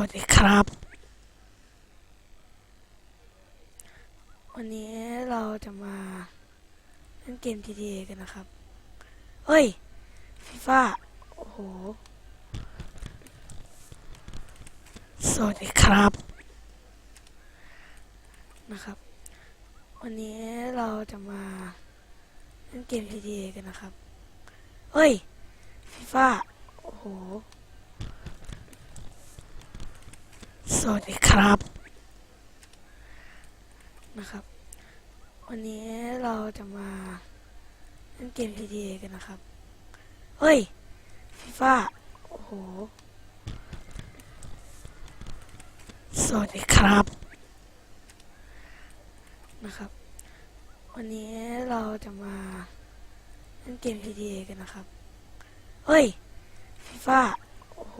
วัสดีครับ วันนี้เราจะมาเล่นเกม GTA กันนะครับ เฮ้ยฟีฟ่าโอ้โห สวัสดีครับ นะครับ วันนี้เราจะมาเล่นเกม GTA กันนะครับ เฮ้ยฟีฟ่าโอ้โห สวัสดีครับนะครับ วันนี้เราจะมาเล่นเกม GTA กันนะครับ เฮ้ยฟีฟ่าโอ้โห สวัสดีครับนะครับ วันนี้เราจะมาเล่นเกม GTA กันนะครับ เฮ้ยฟีฟ่าโอ้โห